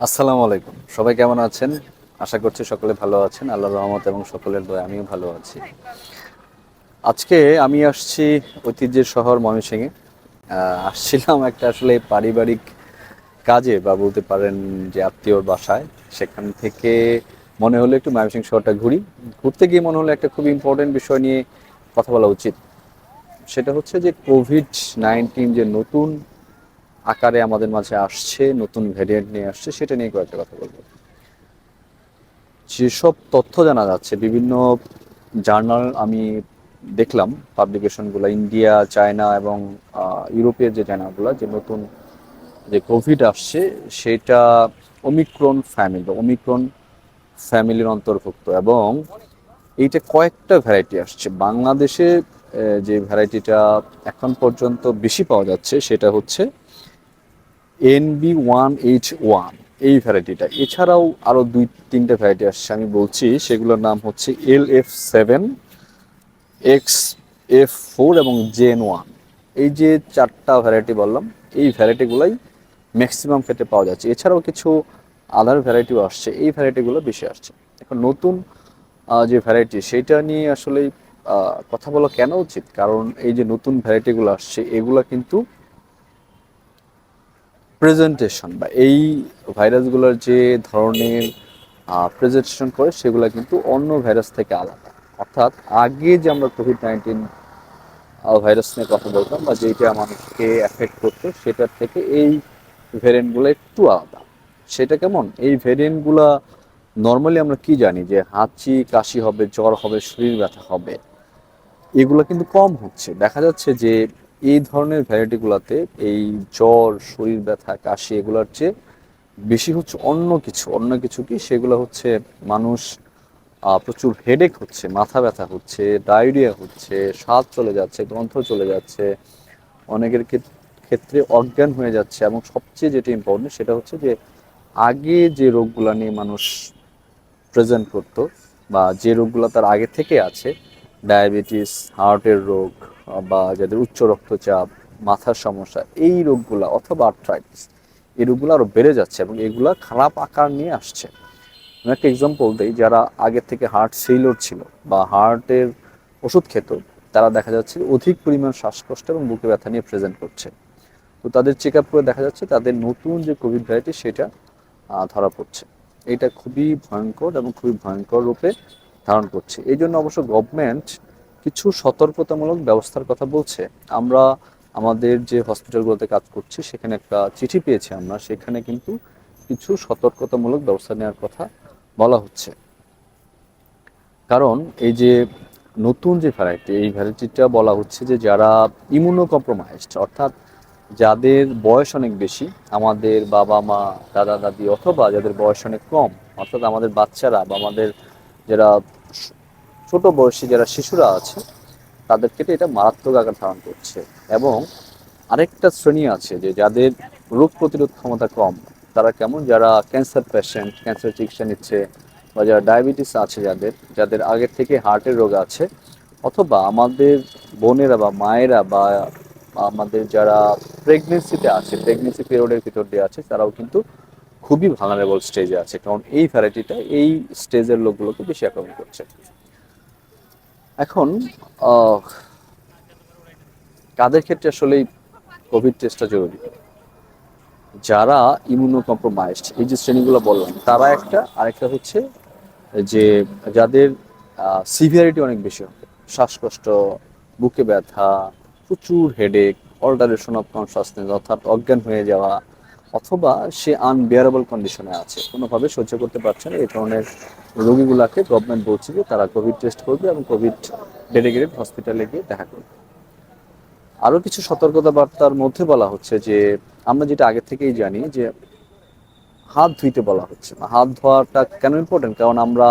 আসসালামু আলাইকুম। সবাই কেমন আছেন? আশা করছি সকলে ভালো আছেন। আল্লাহর রহমত এবং সকলের দয়া আমিও ভালো আছি। আজকে আমি আসছি ঐতিহ্যের শহর ময়মনসিংহে। আসছিলাম একটা আসলে পারিবারিক কাজে বা বলতে পারেন যে আত্মীয়র বাসায়। সেখান থেকে মনে হলো একটু ময়মনসিংহ শহরটা ঘুরি। ঘুরতে গিয়ে মনে হলো একটা খুব ইম্পর্টেন্ট বিষয় নিয়ে কথা বলা উচিত। সেটা হচ্ছে যে কোভিড নাইন্টিন যে নতুন আকারে আমাদের মাঝে আসছে, নতুন ভ্যারিয়েন্ট নিয়ে আসছে, সেটা নিয়ে কয়েকটা কথা বলব। যেসব তথ্য জানা যাচ্ছে, বিভিন্ন জার্নাল আমি দেখলাম, পাবলিকেশনগুলো, ইন্ডিয়া, চায়না এবং ইউরোপের যে জার্নালগুলো যে নতুন যে কোভিড আসছে, সেটা ওমিক্রন ফ্যামিলি ওমিক্রন ফ্যামিলির অন্তর্ভুক্ত এবং এইটা কয়েকটা ভ্যারাইটি আসছে। বাংলাদেশে যে ভ্যারাইটিটা এখন পর্যন্ত বেশি পাওয়া যাচ্ছে, সেটা হচ্ছে এনবি ওয়ান এইচ ওয়ান এই ভ্যারাইটিটা এছাড়াও আরও দুই, তিনটে ভ্যারাইটি আসছে, আমি বলছি, সেগুলোর নাম হচ্ছে L F seven X F four এবং জেন ওয়ান এই যে চারটা ভ্যারাইটি বললাম, এই ভ্যারাইটিগুলোই ম্যাক্সিমাম ক্ষেত্রে পাওয়া যাচ্ছে। এছাড়াও কিছু আদার ভ্যারাইটিও আসছে, এই ভ্যারাইটিগুলো বেশি আসছে। এখন নতুন যে ভ্যারাইটি সেটা নিয়ে আসলে কথা বলা কেন উচিত? কারণ এই যে নতুন ভ্যারাইটিগুলো আসছে, এগুলো কিন্তু প্রেজেন্টেশন বা এই ভাইরাসগুলোর যে ধরনের প্রেজেন্টেশন করে সেগুলো কিন্তু অন্য ভাইরাস থেকে আলাদা। অর্থাৎ আগে যে আমরা কোভিড নাইন্টিন ভাইরাস নিয়ে কথা বলতাম বা যেটা মানুষকে অ্যাফেক্ট করতো, সেটার থেকে এই ভ্যারিয়েন্টগুলো একটু আলাদা। সেটা কেমন? এই ভ্যারিয়েন্টগুলা নর্মালি আমরা কি জানি? যে হাঁচি, কাশি হবে, জ্বর হবে, শরীর ব্যথা হবে, এগুলো কিন্তু কম হচ্ছে। দেখা যাচ্ছে যে এই ধরনের ভ্যারাইটিগুলোতে এই জ্বর, শরীর ব্যথা, কাশি এগুলোর চেয়ে বেশি হচ্ছে অন্য কিছু। অন্য কিছু কি? সেগুলো হচ্ছে মানুষ প্রচুর হেডেক হচ্ছে, মাথা ব্যথা হচ্ছে ডায়রিয়া হচ্ছে, স্বাদ চলে যাচ্ছে গন্ধ চলে যাচ্ছে, অনেকের ক্ষেত- ক্ষেত্রে অজ্ঞান হয়ে যাচ্ছে এবং সবচেয়ে যেটা ইম্পর্টেন্ট সেটা হচ্ছে যে আগে যে রোগগুলো নিয়ে মানুষ প্রেজেন্ট করতো বা যে রোগগুলো তার আগে থেকে আছে ডায়াবেটিস হার্টের রোগ বা যাদের উচ্চ রক্তচাপ, মাথার সমস্যা, এই রোগগুলা অথবা আর্থ্রাইটিস এই রোগগুলো আরও বেড়ে যাচ্ছে এবং এগুলা খারাপ আকার নিয়ে আসছে। আমি একটা এক্সাম্পল দিই, যারা আগে থেকে হার্ট ফেইলিওর ছিল বা হার্টের ওষুধ খেত, তারা দেখা যাচ্ছে অধিক পরিমাণ শ্বাসকষ্ট এবং বুকে ব্যথা নিয়ে প্রেজেন্ট করছে। তো তাদের চেক আপ করে দেখা যাচ্ছে তাদের নতুন যে কোভিড ভ্যারাইটি সেটা ধরা পড়ছে। এটা খুবই ভয়ঙ্কর এবং খুবই ভয়ঙ্কর রূপে ধারণ করছে। এই জন্য অবশ্য গভর্নমেন্ট কিছু সতর্কতামূলক ব্যবস্থার কথা বলছে। আমরা আমাদের যে হসপিটালগুলোতে কাজ করছি, সেখানে একটা চিঠি পেয়েছি আমরা। সেখানে কিন্তু কিছু সতর্কতামূলক ব্যবস্থা নেওয়ার কথা বলা হচ্ছে। কারণ এই যে নতুন যে ভ্যারাইটি এই ভ্যারাইটিটা বলা হচ্ছে যে যারা ইমিউনো কম্প্রোমাইজড অর্থাৎ যাদের বয়স অনেক বেশি, আমাদের বাবা মা, দাদা দাদি অথবা যাদের বয়স অনেক কম, অর্থাৎ আমাদের বাচ্চারা বা আমাদের যারা ছোট বয়সী যারা শিশুরা আছে, তাদের ক্ষেত্রে এটা মারাত্মক আকার ধারণ করছে। এবং আরেকটা শ্রেণি আছে যে যাদের রোগ প্রতিরোধ ক্ষমতা কম, তারা কেমন যারা ক্যান্সার পেশেন্ট, ক্যান্সার চিকিৎসা নিচ্ছে বা যারা ডায়াবেটিস আছে যাদের যাদের আগের থেকে হার্টের রোগ আছে, অথবা আমাদের বোনেরা বা মায়েরা বা আমাদের যারা প্রেগনেন্সিতে আছে, প্রেগনেন্সি পিরিয়ডের ভিতর দিয়ে আছে, তারাও কিন্তু খুবই ভাঙারেবল স্টেজে আছে। কারণ এই ভ্যারাইটিটা এই স্টেজের লোকগুলোকে বেশি আক্রমণ করছে। এখন কাদের ক্ষেত্রে আসলে কোভিড টেস্টটা জরুরি? যারা ইমিউনো কম্প্রোমাইজড এই যে শ্রেণীগুলো বললাম, তারা একটা, আরেকটা হচ্ছে যে যাদের সিভিয়ারিটি অনেক বেশি হবে। শ্বাসকষ্ট, বুকে ব্যথা, প্রচুর হেডেক অল্টারেশন অফ কনসাসনেস অর্থাৎ অজ্ঞান হয়ে যাওয়া অথবা সে আনবিয়ারেবল কন্ডিশনে আছে, কোনোভাবে সহ্য করতে পারছে না, এই ধরনের রোগীগুলাকে গভর্নমেন্ট বলছে যে তারা কোভিড টেস্ট করবে এবং কোভিড ডেডিকেটেড হসপিটালে গিয়ে দেখা করবে। আরও কিছু সতর্কতা বার্তার মধ্যে বলা হচ্ছে যে, আমরা যেটা আগে থেকেই জানি যে, হাত ধুইতে বলা হচ্ছে। হাত ধোয়াটা কেন ইম্পর্টেন্ট কারণ আমরা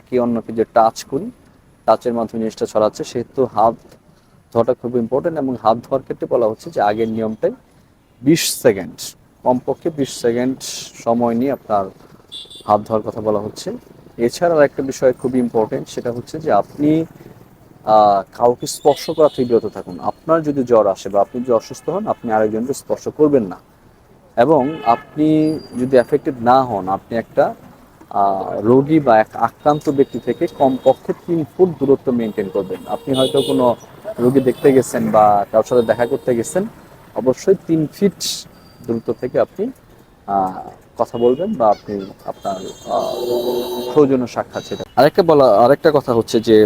একে অন্যকে যে টাচ করি টাচের মাধ্যমে জিনিসটা ছড়াচ্ছে, সেহেতু হাত ধোয়াটা খুব ইম্পর্টেন্ট এবং হাত ধোয়ার ক্ষেত্রে বলা হচ্ছে যে আগের নিয়মটাই বিশ সেকেন্ড কমপক্ষে বিশ সেকেন্ড সময় নিয়ে আপনার হাত ধোয়ার কথা বলা হচ্ছে। এছাড়া একটা বিষয় খুবই ইম্পর্টেন্ট সেটা হচ্ছে যে আপনি কাউকে স্পর্শ করা থেকে বিরত থাকুন। আপনার যদি জ্বর আসে বা আপনি যদি অসুস্থ হন, আপনি আরেকজনকে স্পর্শ করবেন না। এবং আপনি যদি এফেক্টেড না হন, আপনি একটা রোগী বা এক আক্রান্ত ব্যক্তি থেকে কমপক্ষে তিন ফুট দূরত্ব মেনটেন করবেন। আপনি হয়তো কোনো রোগী দেখতে গেছেন বা কারোর সাথে দেখা করতে গেছেন, অবশ্যই তিন ফিট দূরত্ব থেকে আপনি কথা বলবেন বা আপনি আপনার প্রয়োজনীয় সাক্ষাৎ সেটা। আরেকটা বলা, আরেকটা কথা হচ্ছে যে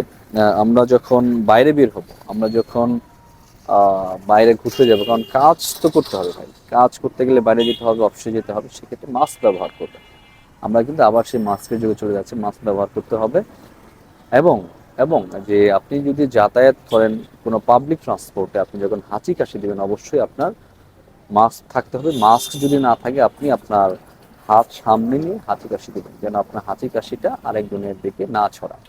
আমরা যখন বাইরে বের হব, আমরা যখন বাইরে ঘুরতে যাব, কারণ কাজ তো করতে হবে ভাই। কাজ করতে গেলে বাইরে যেতে হবে, অফিসে যেতে হবে, সেক্ষেত্রে মাস্ক ব্যবহার করবে আমরা কিন্তু আবার সেই মাস্কের যুগে চলে যাচ্ছি মাস্ক ব্যবহার করতে হবে। এবং এবং যে আপনি যদি যাতায়াত করেন কোনো পাবলিক ট্রান্সপোর্টে আপনি যখন হাঁচি কাশি দেবেন, অবশ্যই আপনার মাস্ক থাকতে হবে। মাস্ক যদি না থাকে, আপনি আপনার হাত সামনে নিয়ে হাঁচি কাশি দেবেন। যেন আপনার হাঁচি কাশিটা আরেকজনের দিকে না ছড়ায়।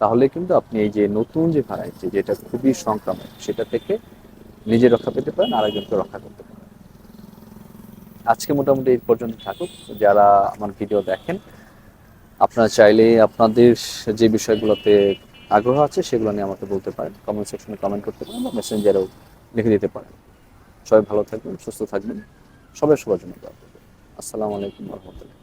তাহলে কিন্তু আপনি এই যে নতুন যে ভ্যারাইটি যেটা খুবই সংক্রামক, সেটা থেকে নিজে রক্ষা পেতে পারেন, আরেকজনকে রক্ষা করতে পারেন। আজকে মোটামুটি এই পর্যন্ত থাকুক। যারা আমার ভিডিও দেখেন, আপনারা চাইলে আপনাদের যে বিষয়গুলোতে আগ্রহ আছে, সেগুলো নিয়ে আমাকে বলতে পারেন। কমেন্ট সেকশনে কমেন্ট করতে পারেন বা মেসেঞ্জারেও লিখে দিতে পারেন। সবাই ভালো থাকবেন সুস্থ থাকবেন সবাই সবার জন্য দোয়া করবেন। আসসালামু আলাইকুম রহমতুল্লাহ